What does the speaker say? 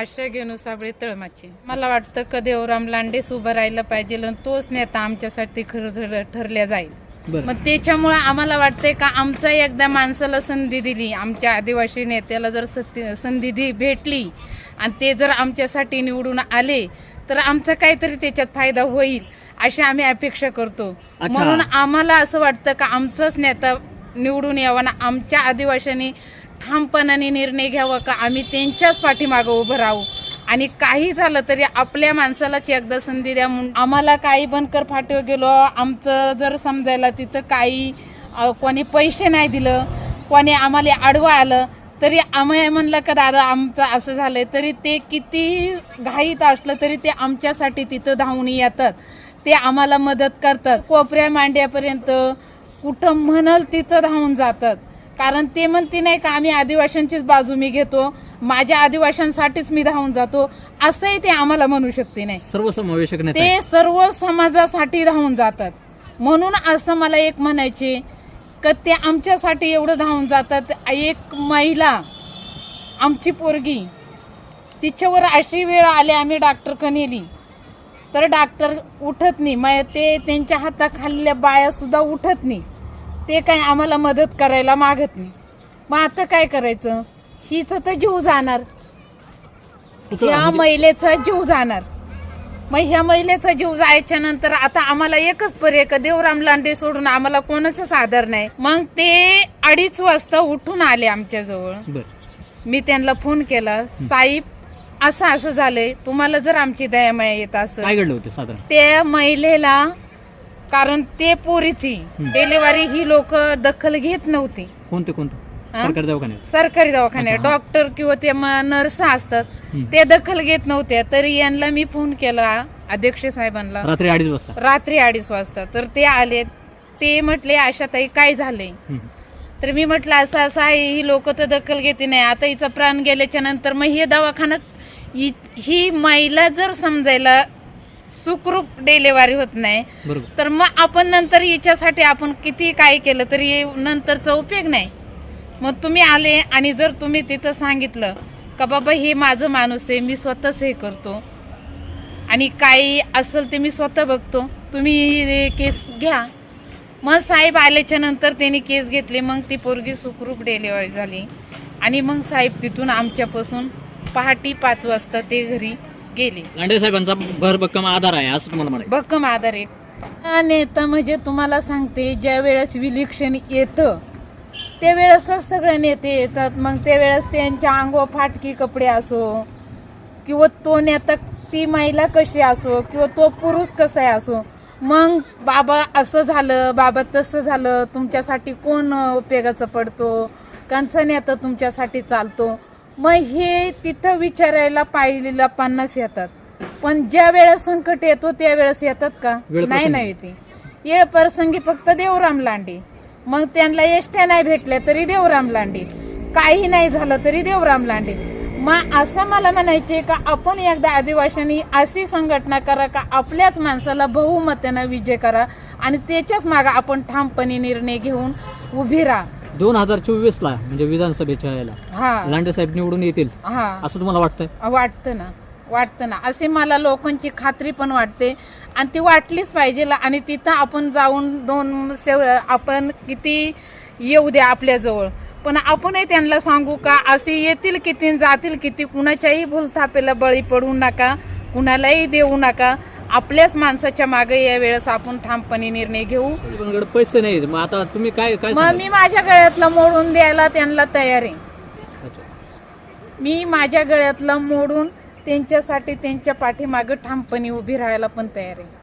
आशा घेणू साबळे तळमाचे. मला वाटतं का देवराम लांडेच उभं राहिलं पाहिजे आणि तोच नेता आमच्यासाठी खरं ठर- ठरल्या जाईल. मग त्याच्यामुळं आम्हाला वाटतंय का आमचा एकदा माणसाला संधी दिली आमच्या आदिवासी नेत्याला जर संधी दि- भेटली आणि ते जर आमच्यासाठी निवडून आले तर आमचा काहीतरी त्याच्यात फायदा होईल अशी आम्ही अपेक्षा करतो. म्हणून आम्हाला असं वाटतं का आमचाच नेता निवडून यावा ना आमच्या आदिवासींनी ठामपणाने निर्णय घ्यावा का? आम्ही त्यांच्याच पाठीमागं उभं राहू. आणि काही झालं तरी आपल्या माणसालाच एकदा संधी द्या म्हणून. आम्हाला काही बनकर फाटीवर गेलो आमचं जर समजायला तिथं काही कोणी पैसे नाही दिलं कोणी आम्हाला आडवं आलं तरी आम्ही म्हणलं का दादा आमचं असं झालंय. तरी ते किती घाईत असलं तरी ते आमच्यासाठी तिथं धावून येतात. ते आम्हाला मदत करतात. कोपऱ्या मांड्यापर्यंत कुठं म्हणाल तिथं धावून जातात. कारण ते म्हणते नाही का आम्ही आदिवासींचीच बाजू मी घेतो माझ्या आदिवासींसाठीच मी धावून जातो. असंही ते आम्हाला म्हणू शकते नाही. सर्वसमावेशक नेता. ते सर्व समाजासाठी धावून जातात. म्हणून असं मला एक म्हणायचे का ते आमच्यासाठी एवढं धावून जातात. एक महिला आमची पोरगी तिच्यावर अशी वेळ आली आम्ही डॉक्टर नेली तर डॉक्टर उठत नाही. मग ते त्यांच्या हाताखालल्या बाया सुद्धा उठत नाही. ते काय आम्हाला मदत करायला मागत नाही. मग आता काय करायचं? हिच तर जीव जाणार. ह्या म्हणजे- महिलेचा जीव जाणार. मग ह्या महिलेचा जीव जायच्या नंतर आता आम्हाला एकच पर्याय का देवराम लांडे सोडून आम्हाला कोणाचाच आधार नाही. मग ते अडीच वाजता उठून आले आमच्या जवळ. मी त्यांना फोन केला साहेब असं असं झालंय. तुम्हाला जर आमची दयामाया येत साधारण? त्या महिलेला कारण ते पोरीची डिलिव्हरी ही लोक दखल घेत नव्हती. कोणते कोणते? हा? सरकारी दवाखान्यात. सरकारी दवाखान्यात. अच्छा, हा. डॉक्टर किंवा ते नर्स असतात. ते दखल घेत नव्हत्या तरी यांना मी फोन केला अध्यक्ष साहेबांना. रात्री अडीच वाजता. रात्री अडीच वाजता. तर ते आले ते म्हटले आशाताई काय झालंय? हं. तर मी म्हटलं असं असं आहे. ही लोक तर दखल घेते नाही. आता हिचा प्राण गेल्याच्यानंतर मग हे दवाखान्यात ही ही महिला जर समजायला सुखरूप डिलेवारी होत नाही. बरोबर. तर मग आपण नंतर हिच्यासाठी आपण किती काय केलं तरी नंतरचा उपयोग नाही. मग तुम्ही आले आणि जर तुम्ही तिथं सांगितलं का बाबा हे माझं माणूस आहे मी स्वतःच हे करतो. आणि काही असेल ते मी स्वतः बघतो. तुम्ही ही केस घ्या. मग साहेब आल्याच्यानंतर त्यांनी केस घेतली मग ती पोरगी सुखरूप डिलिव्हरी झाली. आणि मग साहेब तिथून आमच्यापासून पहाटे पाच वाजता ते घरी गेले. लांडे साहेबांचा भरभक्कम आधार आहे असं तुम्हाला म्हणायचं. भक्कम आधार एक हा नेता म्हणजे तुम्हाला सांगते ज्या वेळेस विलिक्षण येतं त्यावेळेसच सगळे नेते येतात. मग त्यावेळेस त्यांच्या अंगो फाटकी कपडे असो किंवा तो नेता ती महिला कशी असो किंवा तो पुरुष कसा आहे असो मग बाबा असं झालं बाबा तसं झालं तुमच्यासाठी कोण उपयोगाचं पडतो? कंचा नेता तुमच्यासाठी चालतो. मग हे तिथं विचारायला पाहिलेला पन्नास येतात. पण ज्या वेळेस संकट येतो त्यावेळेस येतात का? नाही. नाही येते. येळ प्रसंगी फक्त देवराम लांडे. मग त्यांना एसट्या नाही भेटल्या तरी देवराम लांडे. काही नाही झालं तरी देवराम लांडे. मग असं मला म्हणायचे का आपण एकदा आदिवासींनी अशी संघटना करा का आपल्याच माणसाला बहुमतानं विजय करा आणि त्याच्याच मागे आपण ठामपणे निर्णय घेऊन उभी राहा. दोन हजार चोवीस ला म्हणजे विधानसभेच्या याला. हा. लांडे साहेब निवडून येतील. हा. असं तुम्हाला वाटतंय? वाटतं ना. वाटतं ना. असे मला लोकांची खात्री पण वाटते. आणि ती वाटलीच पाहिजे आणि तिथं आपण जाऊन दोन आपण किती येऊ द्या आपल्याजवळ पण आपणही त्यांना सांगू का असे येतील किती आणि जातील किती. कुणाच्याही भूलथापेला बळी पडू नका. कुणालाही देऊ नका. आपल्याच माणसाच्या मागे या वेळेस आपण ठामपणे निर्णय घेऊ पैसे नाही मग आता तुम्ही काय काय मग सांगाल? मी माझ्या गळ्यातलं मोडून द्यायला त्यांना तयार आहे अच्छा. मी माझ्या गळ्यातलं मोडून त्यांच्यासाठी त्यांच्या पाठीमागं ठामपणे उभी राहायला पण तयार आहे